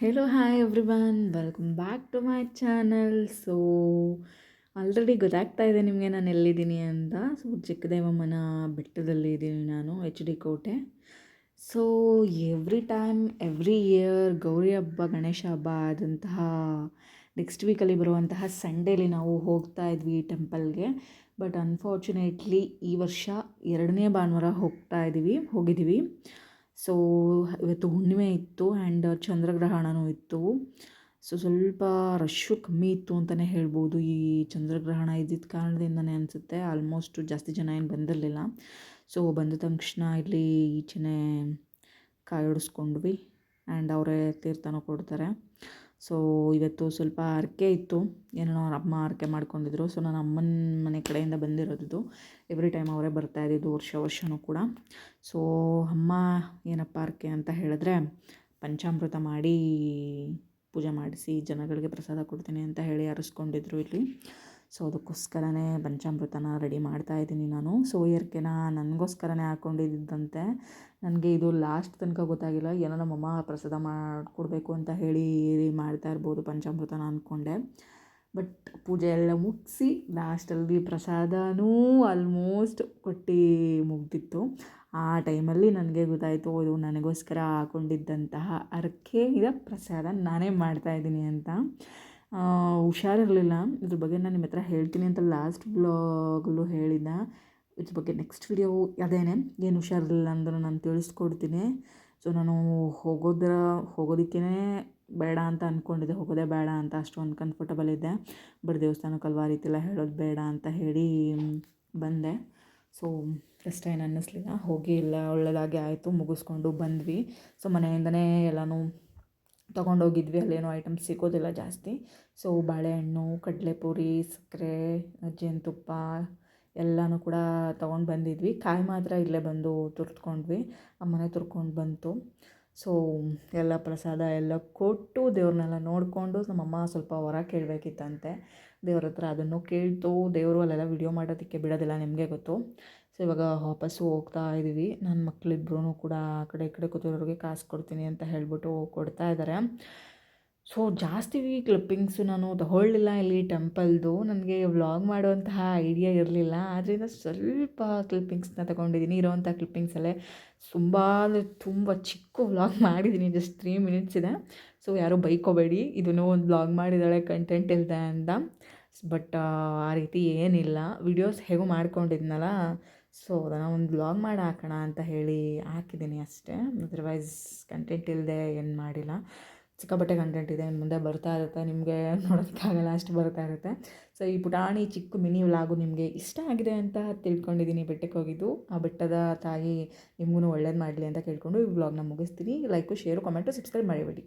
Hello hi everyone welcome back to my channel so already ಗೊತ್ತಾಗ್ತಾ ಇದೆ ನಿಮಗೆ ನಾನು ಎಲ್ಲಿದ್ದೀನಿ ಅಂತ. ಸೊ ಚಿಕ್ಕದೇವಮ್ಮನ ಬೆಟ್ಟದಲ್ಲಿ ಇದ್ದೀನಿ ನಾನು H D Kote. So every time every year Gauri ಹಬ್ಬ, ಗಣೇಶ ಹಬ್ಬ ಆದಂತಹ ನೆಕ್ಸ್ಟ್ ವೀಕಲ್ಲಿ ಬರುವಂತಹ ಸಂಡೇಲಿ ನಾವು ಹೋಗ್ತಾ ಇದ್ವಿ ಟೆಂಪಲ್ಗೆ ಬಟ್ ಅನ್ಫಾರ್ಚುನೇಟ್ಲಿ ಈ ವರ್ಷ ಎರಡನೇ ಭಾನುವಾರ ಹೋಗ್ತಾ ಇದ್ದೀವಿ ಹೋಗಿದ್ದೀವಿ. ಸೊ ಇವತ್ತು ಹುಣ್ಣಿಮೆ ಇತ್ತು ಆ್ಯಂಡ್ ಚಂದ್ರಗ್ರಹಣವೂ ಇತ್ತು. ಸೊ ಸ್ವಲ್ಪ ರಶ್ಶು ಕಮ್ಮಿ ಇತ್ತು ಅಂತಲೇ ಹೇಳ್ಬೋದು. ಈ ಚಂದ್ರಗ್ರಹಣ ಇದ್ದಿದ್ದ ಕಾರಣದಿಂದನೇ ಅನಿಸುತ್ತೆ. ಆಲ್ಮೋಸ್ಟ್ ಜಾಸ್ತಿ ಜನ ಏನು ಬಂದಿರಲಿಲ್ಲ. ಸೊ ಬಂದ ತಕ್ಷಣ ಇಲ್ಲಿ ಈಚೆನೆ ಕಾಯೋಡಿಸ್ಕೊಂಡ್ವಿ. ಆ್ಯಂಡ್ ಅವರೇ ತೀರ್ಥನೂ ಕೊಡ್ತಾರೆ. ಸೊ ಇವತ್ತು ಸ್ವಲ್ಪ ಹರಕೆ ಇತ್ತು. ಏನೋ ಅವ್ರ ಅಮ್ಮ ಹರಕೆ ಮಾಡ್ಕೊಂಡಿದ್ರು. ಸೊ ನನ್ನ ಅಮ್ಮನ ಮನೆ ಕಡೆಯಿಂದ ಬಂದಿರೋದು ಎವ್ರಿ ಟೈಮ್ ಅವರೇ ಬರ್ತಾ ಇದ್ದಿದ್ದು ವರ್ಷ ವರ್ಷವೂ ಕೂಡ. ಸೊ ಅಮ್ಮ ಏನಪ್ಪ ಹರಕೆ ಅಂತ ಹೇಳಿದ್ರೆ, ಪಂಚಾಮೃತ ಮಾಡಿ ಪೂಜೆ ಮಾಡಿಸಿ ಜನಗಳಿಗೆ ಪ್ರಸಾದ ಕೊಡ್ತೀನಿ ಅಂತ ಹೇಳಿ ಅರಿಸ್ಕೊಂಡಿದ್ರು ಇಲ್ಲಿ. ಸೊ ಅದಕ್ಕೋಸ್ಕರನೇ ಪಂಚಾಮೃತನ ರೆಡಿ ಮಾಡ್ತಾ ಇದ್ದೀನಿ ನಾನು. ಸೊ ಇಯರ್ಕೆನ ನನಗೋಸ್ಕರನೇ ಹಾಕ್ಕೊಂಡಿದ್ದಂತೆ ನನಗೆ ಇದು ಲಾಸ್ಟ್ ತನಕ ಗೊತ್ತಾಗಿಲ್ಲ. ಏನೋ ನಮ್ಮಮ್ಮ ಪ್ರಸಾದ ಮಾಡಿಕೊಡ್ಬೇಕು ಅಂತ ಹೇಳಿ ಮಾಡ್ತಾ ಇರ್ಬೋದು ಪಂಚಾಮೃತನ ಅಂದ್ಕೊಂಡೆ ಬಟ್ ಪೂಜೆ ಎಲ್ಲ ಮುಗಿಸಿ ಲಾಸ್ಟಲ್ಲಿ ಪ್ರಸಾದನೂ ಆಲ್ಮೋಸ್ಟ್ ಕೊಟ್ಟು ಮುಗ್ದಿತ್ತು. ಆ ಟೈಮಲ್ಲಿ ನನಗೆ ಗೊತ್ತಾಯಿತು, ಇದು ನನಗೋಸ್ಕರ ಹಾಕ್ಕೊಂಡಿದ್ದಂತಹ ಅರ್ಕೆಯ ಪ್ರಸಾದ ನಾನೇ ಮಾಡ್ತಾಯಿದ್ದೀನಿ ಅಂತ. ಹುಷಾರಿರಲಿಲ್ಲ. ಇದ್ರ ಬಗ್ಗೆ ನಾನು ನಿಮ್ಮ ಹತ್ರ ಹೇಳ್ತೀನಿ ಅಂತ ಲಾಸ್ಟ್ ಬ್ಲಾಗಲ್ಲೂ ಹೇಳಿದ್ದೆ ಇದ್ರ ಬಗ್ಗೆ ನೆಕ್ಸ್ಟ್ ವಿಡಿಯೋ ಅದೇನೆ. ಏನು ಹುಷಾರಿರಲಿಲ್ಲ ಅಂದ್ರೆ ನಾನು ತಿಳಿಸ್ಕೊಡ್ತೀನಿ. ಸೊ ನಾನು ಹೋಗೋದ್ರ ಹೋಗೋದಕ್ಕೇ ಬೇಡ ಅಂತ ಅಂದ್ಕೊಂಡಿದ್ದೆ ಹೋಗೋದೇ ಬೇಡ ಅಂತ ಅಷ್ಟು ಅನ್ಕಂಫರ್ಟಬಲ್ ಇದ್ದೆ. ಬಟ್ ದೇವಸ್ಥಾನಕ್ಕೆ ಆ ರೀತಿಯೆಲ್ಲ ಹೇಳೋದು ಬೇಡ ಅಂತ ಹೇಳಿ ಬಂದೆ. ಸೊ ಫಸ್ಟ್ ಏನು ಅನ್ನಿಸ್ಲಿಲ್ಲ. ಹೋಗಿ ಇಲ್ಲ ಒಳ್ಳೆಯದಾಗಿ ಆಯಿತು. ಮುಗಿಸ್ಕೊಂಡು ಬಂದ್ವಿ. ಸೊ ಮನೆಯಿಂದನೇ ಎಲ್ಲನೂ ತೊಗೊಂಡೋಗಿದ್ವಿ, ಅಲ್ಲೇನೋ ಐಟಮ್ಸ್ ಸಿಗೋದಿಲ್ಲ ಜಾಸ್ತಿ. ಸೊ ಬಾಳೆಹಣ್ಣು, ಕಡಲೆಪುರಿ, ಸಕ್ಕರೆ ಜೇನುತುಪ್ಪ ಎಲ್ಲನೂ ಕೂಡ ತೊಗೊಂಡು ಬಂದಿದ್ವಿ. ಕಾಯಿ ಮಾತ್ರ ಇಲ್ಲೇ ಬಂದು ತುರ್ತ್ಕೊಂಡ್ವಿ ಅಮ್ಮನೆ ತುರ್ಕೊಂಡು ಬಂತು. ಸೊ ಎಲ್ಲ ಪ್ರಸಾದ ಎಲ್ಲ ಕೊಟ್ಟು ದೇವ್ರನ್ನೆಲ್ಲ ನೋಡಿಕೊಂಡು ನಮ್ಮಮ್ಮ ಸ್ವಲ್ಪ ಹೊರ ಕೇಳಬೇಕಿತ್ತಂತೆ. ದೇವ್ರ ಹತ್ರ ಅದನ್ನು ಕೇಳ್ತು, ದೇವರು ಅಲ್ಲೆಲ್ಲ ವಿಡಿಯೋ ಮಾಡೋದಕ್ಕೆ ಬಿಡೋದಿಲ್ಲ ನಿಮಗೆ ಗೊತ್ತು. ಸೊ ಇವಾಗ ವಾಪಸ್ಸು ಹೋಗ್ತಾ ಇದ್ದೀವಿ ನನ್ನ ಮಕ್ಕಳಿಬ್ರು ಕೂಡ ಆ ಕಡೆ ಈ ಕಡೆ ಕೂತಿರೋರಿಗೆ ಕಾಸು ಕೊಡ್ತೀನಿ ಅಂತ ಹೇಳಿಬಿಟ್ಟು ಕೊಡ್ತಾ ಇದ್ದಾರೆ ಸೊ ಜಾಸ್ತಿ ಕ್ಲಿಪ್ಪಿಂಗ್ಸು ನಾನು ತಗೊಳ್ಳಿಲ್ಲ ಇಲ್ಲಿ ಟೆಂಪಲ್ದು ನನಗೆ ವ್ಲಾಗ್ ಮಾಡುವಂತಹ ಐಡಿಯಾ ಇರಲಿಲ್ಲ. ಆದ್ದರಿಂದ ಸ್ವಲ್ಪ ಕ್ಲಿಪ್ಪಿಂಗ್ಸ್ನ ತಗೊಂಡಿದ್ದೀನಿ ಇರೋವಂಥ ಕ್ಲಿಪ್ಪಿಂಗ್ಸಲ್ಲೇ ತುಂಬ ಅಂದರೆ ತುಂಬ ಚಿಕ್ಕ ವ್ಲಾಗ್ ಮಾಡಿದ್ದೀನಿ ಜಸ್ಟ್ ತ್ರೀ ಮಿನಿಟ್ಸ್ ಇದೆ. ಸೊ ಯಾರೂ ಬೈಕೋಬೇಡಿ. ಇದನ್ನು ಒಂದು ವ್ಲಾಗ್ ಮಾಡಿದ್ದಾಳೆ ಕಂಟೆಂಟ್ ಇಲ್ಲದೆ ಅಂತ. ಬಟ್ ಆ ರೀತಿ ಏನಿಲ್ಲ. ವಿಡಿಯೋಸ್ ಹೇಗೂ ಮಾಡ್ಕೊಂಡಿದ್ನಲ್ಲ. ಸೊ ಅದನ್ನು ಒಂದು ಬ್ಲಾಗ್ ಮಾಡಿ ಹಾಕೋಣ ಅಂತ ಹೇಳಿ ಹಾಕಿದ್ದೀನಿ ಅಷ್ಟೇ. ಅದರ್ವೈಸ್ ಕಂಟೆಂಟ್ ಇಲ್ಲದೆ ಏನು ಮಾಡಿಲ್ಲ. ಸಿಕ್ಕಾಪಟ್ಟೆ ಕಂಟೆಂಟ್ ಇದೆ ಮುಂದೆ ಬರ್ತಾ ಇರುತ್ತೆ. ನಿಮಗೆ ನೋಡೋದಕ್ಕಾಗಲ್ಲ ಅಷ್ಟು ಬರ್ತಾ ಇರುತ್ತೆ. ಸೊ ಈ ಪುಟಾಣಿ ಚಿಕ್ಕ ಮಿನಿ ವ್ಲಾಗು ನಿಮಗೆ ಇಷ್ಟ ಆಗಿದೆ ಅಂತ ತಿಳ್ಕೊಂಡಿದ್ದೀನಿ ಬೆಟ್ಟಕ್ಕೆ ಹೋಗಿದ್ದು. ಆ ಬೆಟ್ಟದ ತಾಯಿ ನಿಮಗೂ ಒಳ್ಳೇದು ಮಾಡಲಿ ಅಂತ ಕೇಳ್ಕೊಂಡು ಈ ವ್ಲಾಗ್ನ ಮುಗಿಸ್ತೀನಿ. ಲೈಕು ಶೇರು ಕಮೆಂಟು ಸಬ್ಸ್ಕ್ರೈಬ್ ಮಾಡಿಬಿಡಿ.